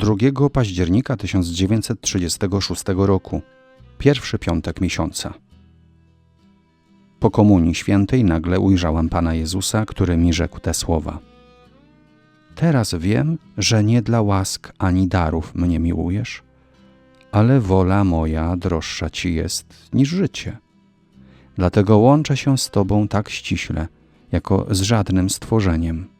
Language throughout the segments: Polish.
2 października 1936 roku, pierwszy piątek miesiąca. Po komunii świętej nagle ujrzałam Pana Jezusa, który mi rzekł te słowa. Teraz wiem, że nie dla łask ani darów mnie miłujesz, ale wola moja droższa Ci jest niż życie. Dlatego łączę się z Tobą tak ściśle, jako z żadnym stworzeniem.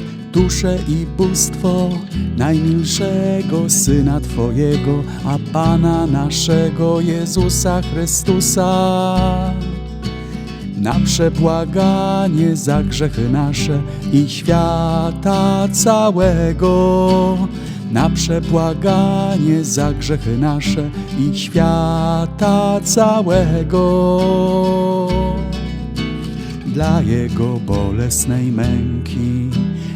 duszę i bóstwo najmilszego Syna Twojego, a Pana naszego Jezusa Chrystusa. Na przebłaganie za grzechy nasze i świata całego. Na przebłaganie za grzechy nasze i świata całego dla Jego bolesnej męki.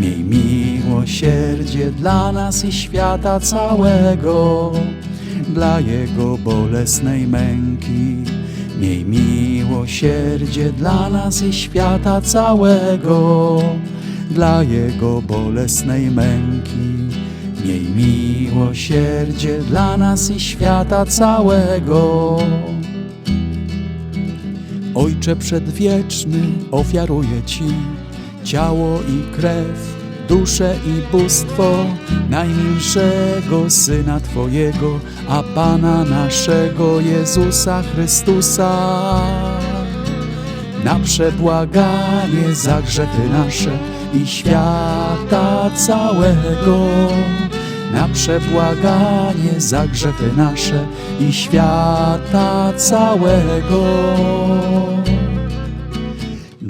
Miej miłosierdzie dla nas i świata całego, dla Jego bolesnej męki. Miej miłosierdzie dla nas i świata całego, dla Jego bolesnej męki. Miej miłosierdzie dla nas i świata całego. Ojcze przedwieczny, ofiaruję Ci ciało i krew, duszę i bóstwo najmilszego Syna Twojego, a Pana naszego Jezusa Chrystusa. Na przebłaganie za grzechy nasze i świata całego. Na przebłaganie za grzechy nasze i świata całego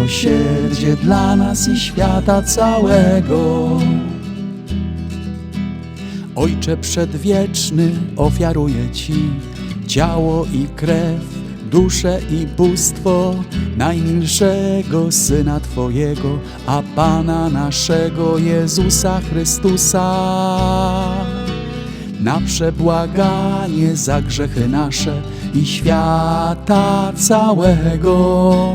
Miłosierdzie dla nas i świata całego. Ojcze przedwieczny, ofiaruję Ci ciało i krew, duszę i bóstwo najmilszego Syna Twojego, a Pana naszego Jezusa Chrystusa. Na przebłaganie za grzechy nasze i świata całego.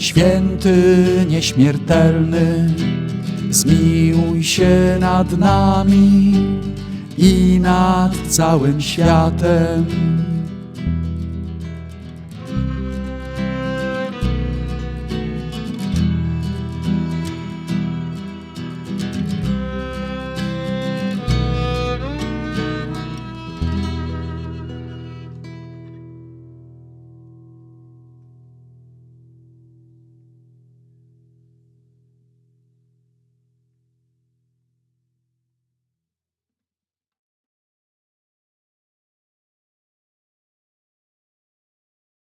święty nieśmiertelny, zmiłuj się nad nami i nad całym światem.